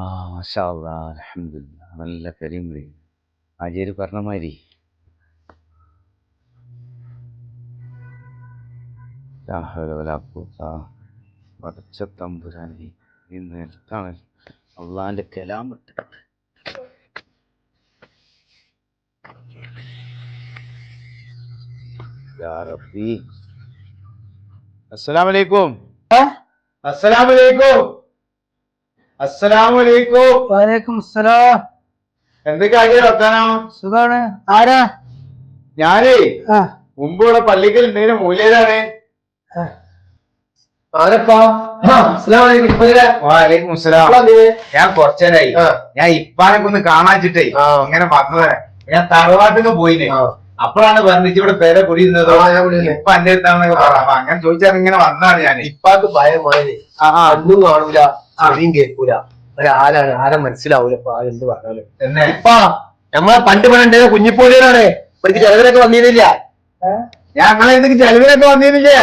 ആ മാഷാ അല്ലാ അൽഹംദുലില്ലാ നല്ല കരീം വിളി ആചാര്യ പറഞ്ഞ മാതിരി. പടച്ച തമ്പുരാനെ ഈ നേരത്താണ് അള്ളാന്റെ കലാം ഇട്ടത്. അസ്സലാമലൈക്കും റബ്ബി. സുഖാണ്. ആരാ? ഞാനേ മുമ്പ് ഇവിടെ പള്ളിക്കൽ ഉണ്ടേനു അസ്സലാം ഞാൻ കൊറച്ചേരായി. ഞാൻ ഇപ്പാനൊക്കെ ഒന്ന് കാണാച്ചിട്ടേ. ഇങ്ങനെ വന്നതാ. ഞാൻ തറവാട്ടിന്ന് പോയിനെ. അപ്പോഴാണ് പറഞ്ഞിട്ട് ഇവിടെ പേരെ കുടിയിരുന്നത്. ഇപ്പൊ എന്റെ അടുത്താണെന്നൊക്കെ പറഞ്ഞു അപ്പൊ അങ്ങനെ ചോദിച്ചാൽ ഇങ്ങനെ വന്നതാണ് ഞാൻ ഇപ്പാക്ക് ഭയം ആ. ഒന്നും കാണൂല. ചെറിയും കേൾക്കൂല. ഒരാരാണ് ആരെ മനസ്സിലാവൂല ഇപ്പൊ ആരെന്ത് പറഞ്ഞാലും. ഇപ്പാ നമ്മളെ പണ്ട് പണ്ടേ കുഞ്ഞിപ്പോലെയാണ്? എനിക്ക് ചെലവിലൊക്കെ വന്നിരുന്നില്ല. ഞങ്ങളെ എന്തെങ്കിലും ചെലവിനൊക്കെ വന്നിരുന്നില്ലേ.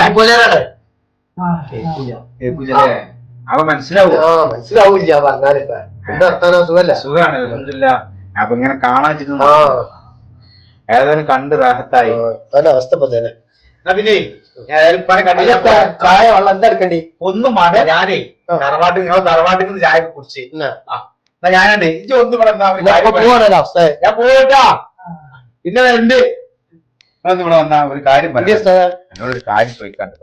അപ്പൊ മനസ്സിലാവും? ആ മനസ്സിലാവൂല പറഞ്ഞാലിപ്പ എന്താ വർത്താനോ? സുഖല്ല? സുഖാണ് അൽഹംദുലില്ലാ. അപ്പൊ ഇങ്ങനെ ആ. ഏതായാലും കണ്ട് റാഹത്തായി. അവസ്ഥ ഇപ്പൊ തന്നെ. പിന്നെ ചായ വെള്ളം എന്താ എടുക്കണ്ടി? ഒന്നും വേണ്ട ഞാനേ. തറവാട്ടിൽ നിങ്ങളെ തറവാട്ടിൽ നിന്ന് ചായ കുടിച്ച്. എന്നാ, ഞാനുണ്ട് ഇജ്ജ് ഒന്നും. പോവാണല്ലോ അവസ്ഥ ഞാൻ പോയിട്ടാ പിന്നെ ഇവിടെ വന്നാ ഒരു കാര്യം ചോദിക്കാണ്ട്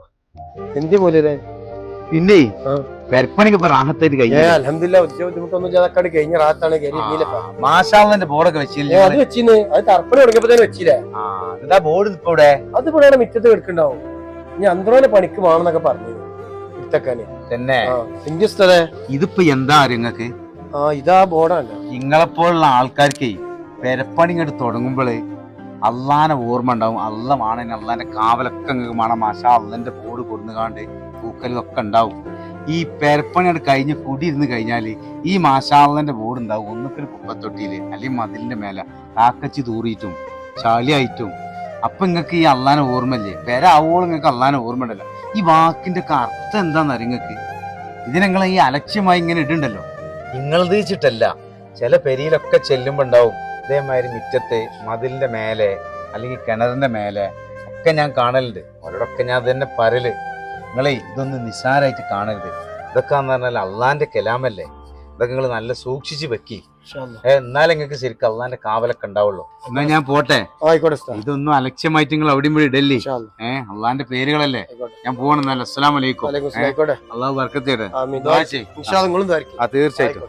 എന്ത് പിന്നെ പെരപ്പണിക്ക് ഇപ്പൊ റാഹത്തായിട്ട് കഴിഞ്ഞു അലഹമില്ല ഉച്ച ബുദ്ധിമുട്ടൊന്നും ചെയ്തൊക്കെ കഴിഞ്ഞ റാത്താണ് കയറിയില്ലപ്പ ബോർഡൊക്കെ വെച്ചില്ലേ അത് വെച്ചിന്ന്. അത് തർപ്പണം തുടങ്ങിയപ്പോ തന്നെ വെച്ചില്ലേ? എന്താ ബോർഡ് ഇപ്പൊ ഇവിടെ? അത് ഇവിടെ മിറ്റത്ത് മുറ്റത്ത് കിടക്കുന്നുണ്ടാവും. ഇനി അന്തരോനെ പണിക്ക് വേണമെന്നൊക്കെ പറഞ്ഞു തന്നെ. ഇന്ത്യസ്ഥതെ ഇതിപ്പോ എന്താ നിങ്ങക്ക് ആ ഇതാ ബോർഡാണ്. നിങ്ങളെപ്പോലുള്ള ആൾക്കാർക്ക് പെരപ്പണി ഇങ്ങോട്ട് തുടങ്ങുമ്പോൾ അള്ളാനെ ഓർമ്മ ഉണ്ടാവും. അല്ല മാണന് അള്ളാന്റെ കാവലൊക്കെ അങ്ങ് വേണം മാഷാ അള്ളന്റെ ബോർഡ് കൊടുന്നുകാണ്ട് പൂക്കലും ഒക്കെ ഉണ്ടാവും. ഈ പെരപ്പണി അങ്ങട് കഴിഞ്ഞ് കുടിയിരുന്ന് കഴിഞ്ഞാൽ ഈ മാഷാള്ളന്റെ ബോർഡ് ഉണ്ടാവും. ഒന്നിക്കൊരു കുപ്പത്തൊട്ടിയിൽ അല്ലെങ്കിൽ മതിലിന്റെ മേലെ കാക്കച്ചി തൂറിയിട്ടും ചാലിയായിട്ടും അപ്പൊ നിങ്ങക്ക് ഈ അള്ളാനെ ഓർമ്മയില്ലേ? പെര ആവോളം നിങ്ങൾക്ക് അള്ളാനെ ഓർമ്മ ഉണ്ടല്ലോ ഈ വാക്കിന്റെ ഒക്കെ അർത്ഥം എന്താന്ന് നിങ്ങൾക്ക് ഇതിനങ്ങൾ നിങ്ങൾ ഈ അലക്ഷ്യമായി ഇങ്ങനെ ഇടുണ്ടല്ലോ? നിങ്ങൾ വെച്ചിട്ടല്ല. ചില പെരിയിലൊക്കെ ചെല്ലുമ്പോ ഉണ്ടാവും. ഇതേമാതിരി മുറ്റത്ത് മതിലിന്റെ മേലെ അല്ലെങ്കിൽ കിണറിന്റെ മേലെ ഒക്കെ ഞാൻ കാണലുണ്ട്. അവരോടൊക്കെ ഞാൻ തന്നെ പരൽ നിങ്ങളെ ഇതൊന്നും നിസ്സാരായിട്ട് കാണരുത്. ഇതൊക്കെ പറഞ്ഞാൽ അള്ളാന്റെ കലാമല്ലേ? ഇതൊക്കെ നിങ്ങൾ നല്ല സൂക്ഷിച്ച് വെക്കി. എന്നാലും എന്നാലേ നിങ്ങൾക്ക് ശരിക്കും അള്ളാന്റെ കാവലൊക്കെ ഉണ്ടാവുള്ളൂ. എന്നാ ഞാൻ പോട്ടെ? ആയിക്കോട്ടെ. ഇതൊന്നും അലക്ഷ്യമായിട്ട് നിങ്ങൾ അവിടെയും ഇവിടെ ഇടല്ലേ. ഏഹ് അള്ളാന്റെ പേരുകളല്ലേ? ഞാൻ പോകണം അസ്സലാം. വലൈക്കും അള്ളാഹു വർക്കത്തേടെ ആ തീർച്ചയായിട്ടും.